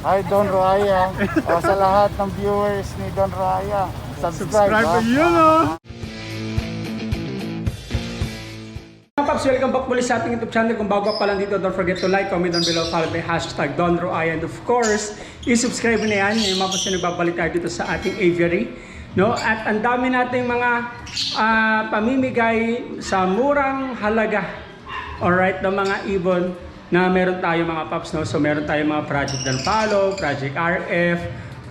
Hi Don Raya. o, sa lahat ng viewers ni Don Raya, subscribe. Subscribe yun oh. Mga Paps, welcome back muli sa ating YouTube channel. Kung bago pa lang dito, don't forget to like, comment down below, follow by hashtag Don and of course, i-subscribe na yan. Yung mga na nagbabalik tayo dito sa ating aviary. No? At ang dami nating mga ah, pamimigay sa murang halaga. Alright, ng mga ibon na meron tayo mga paps. No? So meron tayo mga Project Danpalo, Project RF,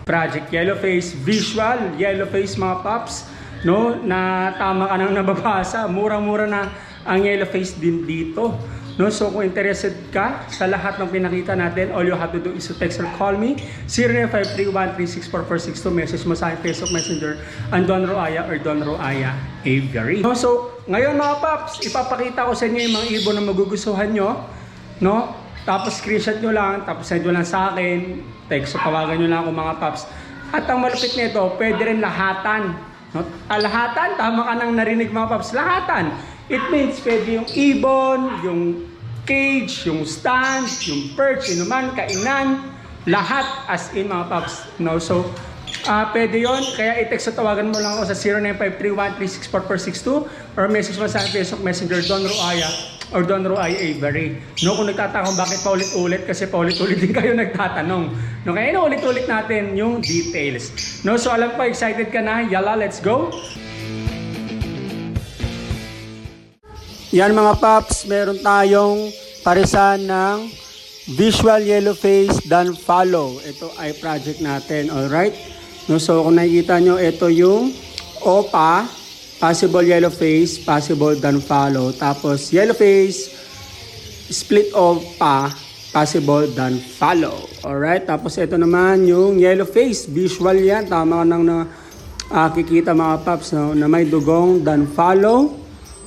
Project Yellowface, Visual Yellowface mga paps. No? Na tama ka nang nababasa. Murang-mura na ang Yellowface din dito. No, so kung interested ka sa lahat ng pinakita natin, all you have to do is to text or call me 0953-1364462. Message mo sa Facebook Messenger ang Don Roaya or Don Roaya Aviary. No, so ngayon mga paps, ipapakita ko sa inyo yung mga ibon na magugustuhan nyo. No? Tapos screenshot nyo lang, tapos send nyo lang sa akin, text o tawagan nyo lang ako mga paps. At ang malupit nito, pwede rin lahatan. No? Ah, lahatan, tama ka nang narinig mga paps, lahatan. It means pwede yung ibon, yung cage, yung stand, yung perch, inuman, kainan, lahat as in mga paps. No? So, ah pwede yon Kaya i-text o tawagan mo lang ako sa 0953-1364462 or message mo sa Facebook Messenger Don Ruaya or Don Ruaya Avery. No, kung nagtatanong bakit paulit-ulit kasi paulit-ulit din kayo nagtatanong. No, kaya inuulit-ulit natin yung details. No, so alam ko excited ka na. Yala, let's go. Yan mga paps, meron tayong parisan ng Visual Yellow Face Dan Follow. Ito ay project natin, alright? No, so kung nakikita nyo, ito yung OPA, Possible Yellow Face, Possible Dan Follow. Tapos Yellow Face, Split OPA, Possible Dan Follow. Alright? Tapos ito naman yung Yellow Face, visual yan. Tama nang na, ah, kikita mga paps no, na may dugong Dan Follow.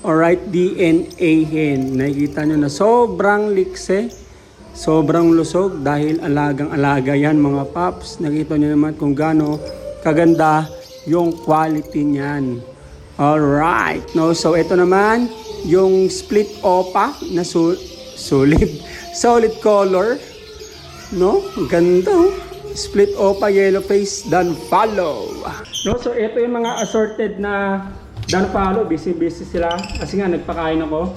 Alright, DNA hen. Nakikita nyo na sobrang likse, sobrang lusog dahil alagang-alaga yan mga paps. Nakita nyo naman kung gaano kaganda yung quality niyan. Alright, no? So ito naman, yung split opa na su- solid, solid color. No? Ganda oh. Split opa yellow face dan follow. No, so ito yung mga assorted na dan follow. Busy busy sila kasi nga nagpakain ako.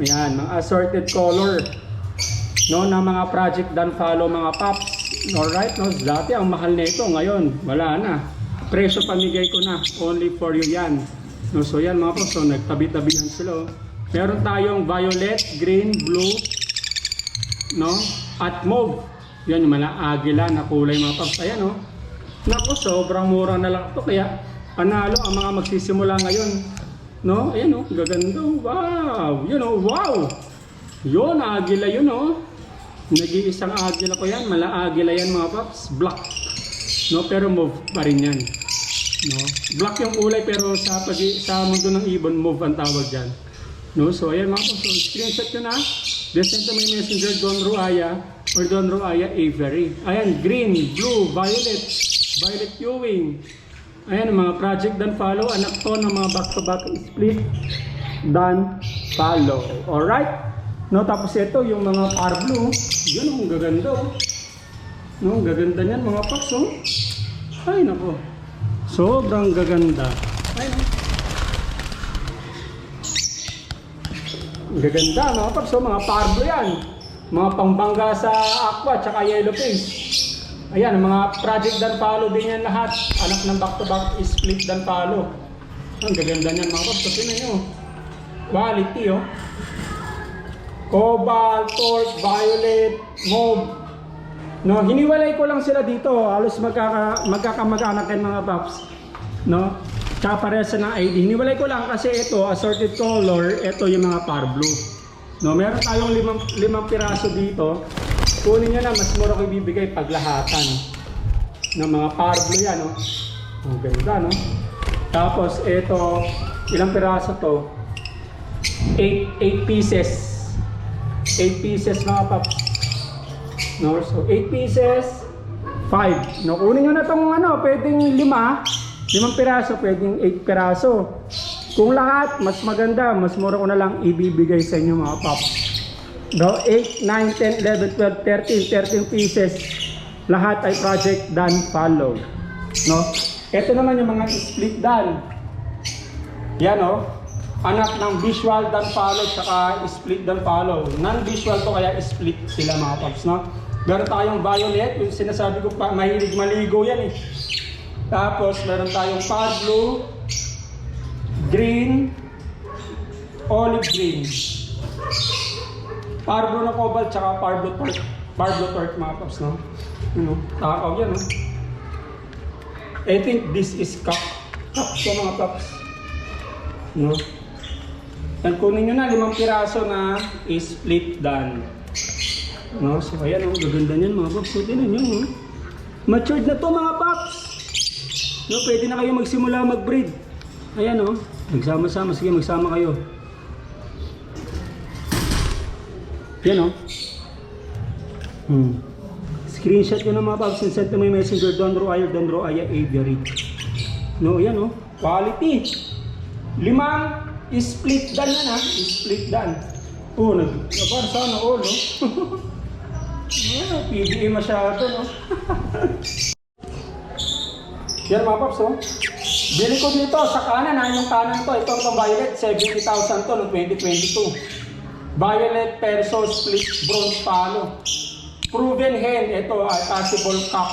Ayan, mga assorted color. No, ng mga project dan follow mga paps. Alright, no, dati ang mahal nito ngayon, wala na. Presyo pamigay ko na, only for you yan. No, so yan mga paps, so nagtabi-tabihan sila. oh. Meron tayong violet, green, blue, no? At mauve. Yan yung mga agila na kulay mga paps. Ayan oh. Naku, sobrang mura na lang to kaya panalo ang mga magsisimula ngayon. No? Ayan oh, gaganda. oh. Wow! Yun oh, wow! Yun, agila yun oh. Nag-iisang agila ko yan. Mala agila yan mga paps. Black. No, pero mauve pa rin yan. No? Black yung kulay pero sa pag sa mundo ng ibon, mauve ang tawag diyan. No, so ayan mga paps. So, screenshot ko na. Then send to my messenger Don Ruaya or Don Ruaya Avery. Ayan, green, blue, violet, violet viewing. Ayan, mga project dan follow. Anak to ng mga back-to-back split dan follow. Alright? No, tapos ito, yung mga par blue. Yun, ang gaganda oh. No, gaganda niyan mga paps oh. Ay, nako. Sobrang gaganda. Ay, no. Gaganda, mga paps, oh, mga pardo yan. Mga pangbangga sa aqua, tsaka yellow face. Ayan, mga project dan follow din yan lahat. Anak ng back-to-back split dan follow. Ang gaganda niyan mga paps. So, tingnan nyo. Quality, oh. Cobalt, torch, violet, mauve. No, hiniwalay ko lang sila dito. Halos magkaka magkakamag-anak yan mga paps. No? Tsaka parehas na ID. Hiniwalay ko lang kasi ito, assorted color, ito yung mga par blue. No, meron tayong limang, limang piraso dito. Kunin nyo na, mas mura ko ibibigay paglahatan. Ng mga par blue yan, no? Ang ganda, no? Tapos ito, ilang piraso to? 8, 8 pieces. 8 pieces mga paps. No, so 8 pieces, 5. No, kunin nyo na tong ano, pwedeng 5. Limang piraso, pwedeng 8 piraso. Kung lahat, mas maganda, mas mura ko na lang ibibigay sa inyo mga paps. No, 8, 9, 10, 11, 12, 13, 13 pieces. lahat ay project done follow. No? Ito naman yung mga split done. Yan oh. Anak ng visual done follow tsaka split done follow. Non-visual to kaya split sila mga paps, no? Meron tayong violet, yung sinasabi ko pa, mahilig maligo yan eh. Tapos meron tayong pad blue, green, olive green. Parblo na cobalt tsaka parblo torch. Parblo torch mga paps, no? Ano? Takaw yan, no? I think this is cup. Cup to mga paps. No? Yan, kunin nyo na limang piraso na split done. No? So, ayan, oh, gaganda niyan mga paps. So, tinan nyo, oh. Matured na to mga paps. No, pwede na kayo magsimula mag-breed. Ayan, oh. Magsama-sama. Sige, magsama kayo. Yan, oh. Hmm. Screenshot ko na mga paps and send to my messenger Don Roaya, Don Roaya Aviary. No, yan oh. Quality. Limang split dan yan ha. Split dan. Oh, nag... Para sana all, no? ah, PBA masyado, no? yan mga paps, oh. Bili ko dito sa kanan ha, yung kanan to. Ito ang violet, 70,000 to noong 2022. Violet Perso Split Bronze Palo. Proven hen, ito ay possible cup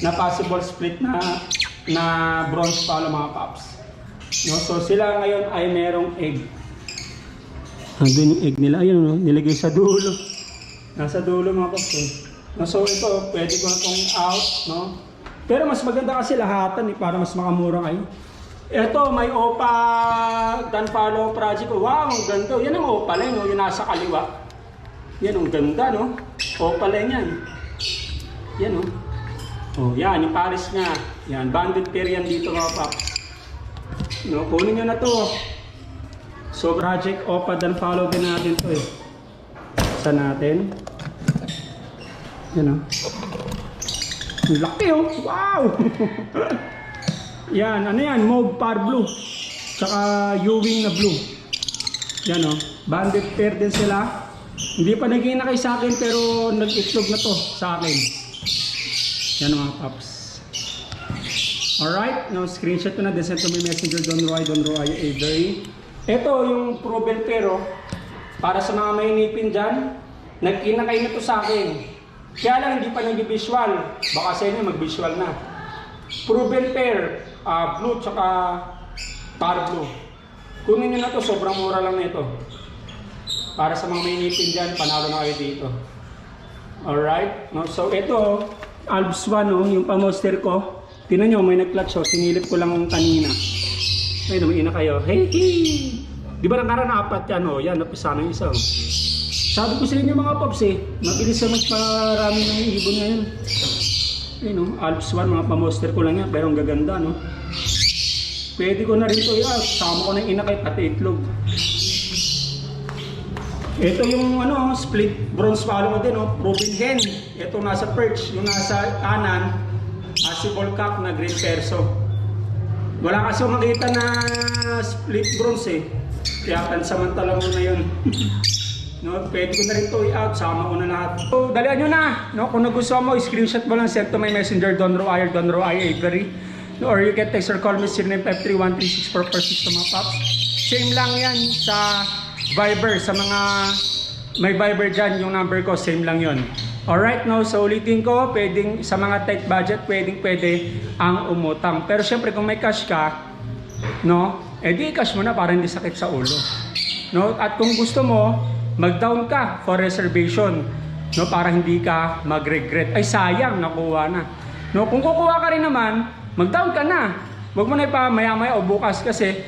na possible split na na bronze palo mga paps. No, so sila ngayon ay merong egg. Andun yung egg nila, ayun no, nilagay sa dulo. Nasa dulo mga paps. Eh. No, so ito, pwede ko na itong out, no? Pero mas maganda kasi lahatan eh, para mas makamura kayo. Ito, may OPA Dan Follow Project. Wow, ang ganda. Yan ang OPA lang, no? yung nasa kaliwa. Yan, ang ganda, no? OPA lang yan. Yan, no? Oh, yan, yung Paris nga. Yan, banded pair yan dito, mga pap. No, kunin nyo na to. So, Project OPA Dan Follow din natin to, eh. Sa natin. Yan, no? Ang laki, oh! Wow! Yan, ano yan? Mauve par blue. Tsaka Ewing na blue. Yan o. Banded pair din sila. Hindi pa naging na sa akin pero nag-itlog na to sa akin. Yan mga paps. Alright, now screenshot ko na. Then send to my messenger Don Roy, Don Roy Avery. Ito yung proven pair oh. Para sa mga may nipin dyan. Nag-inakay na to sa akin. Kaya lang hindi pa nag-visual. Baka sa inyo mag-visual na. Proven pair, ah, blue tsaka par blue. Kunin nyo na to, sobrang mura lang nito. Para sa mga may nipin dyan, panalo na kayo dito. Alright? No, so ito, Alps 1, no, yung pamoster ko. Tinan nyo, may nag-clutch, oh. sinilip ko lang kanina. Ay, naman na kayo. Hey, hey! Di ba nakaraan na apat yan, oh? Yan, napisa na yung isa. oh. Sabi ko sa inyo mga pops eh, mabilis sa magparami ng ibon ngayon. Ayun no, Alps 1, mga pamoster ko lang yan, pero ang gaganda no. Pwede ko na rin ito i-out, sama ko ng inakay pati itlog. Ito yung ano, split bronze follow din, no? proven hen. Ito nasa perch, yung nasa kanan, possible cup na green perso. Wala kasi makita na split bronze eh. Kaya pansamantala mo na yun. no, pwede ko na rin ito i-out, sama ko na lahat. So, dalian nyo na. No? Kung nagustuhan mo, screenshot mo lang, send to my messenger, Don Roayer, Don Roayer Avery. Or you can text or call me 0953-136-446 sa mga paps. Same lang yan sa Viber, sa mga may Viber dyan, yung number ko, same lang yon. Alright, no? So ulitin ko, pwedeng sa mga tight budget, pwedeng pwede ang umutang. Pero syempre kung may cash ka, no? Eh di cash mo na para hindi sakit sa ulo. No? At kung gusto mo, mag-down ka for reservation, no? Para hindi ka mag-regret. Ay sayang, nakuha na. No? Kung kukuha ka rin naman, mag-down ka na. Huwag mo na ipa maya-maya o bukas kasi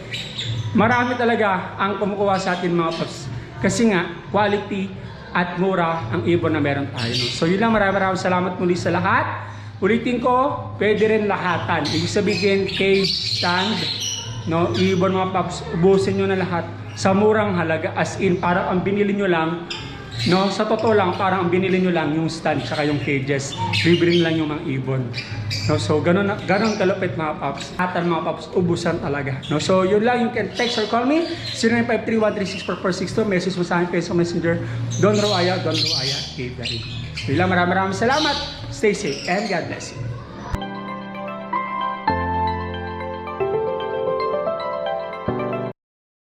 marami talaga ang kumukuha sa atin mga paps. Kasi nga, quality at mura ang ibon na meron tayo. No? So yun lang, maraming maraming salamat muli sa lahat. Ulitin ko, pwede rin lahatan. Ibig sabihin, cage, stand, no? ibon mga paps, ubusin nyo na lahat sa murang halaga. As in, para ang binili nyo lang, No, sa totoo lang, parang ang binili nyo lang yung stand tsaka yung cages. Bibring lang yung mga ibon. No, so ganun, ganun kalupit mga paps. At mga paps, ubusan talaga. No, so yun lang, you can text or call me. 0953-136-4462. Message mo sa akin Facebook Messenger. Don Roaya, Don Roaya, Avery. Yun lang, maraming maraming salamat. Stay safe and God bless you.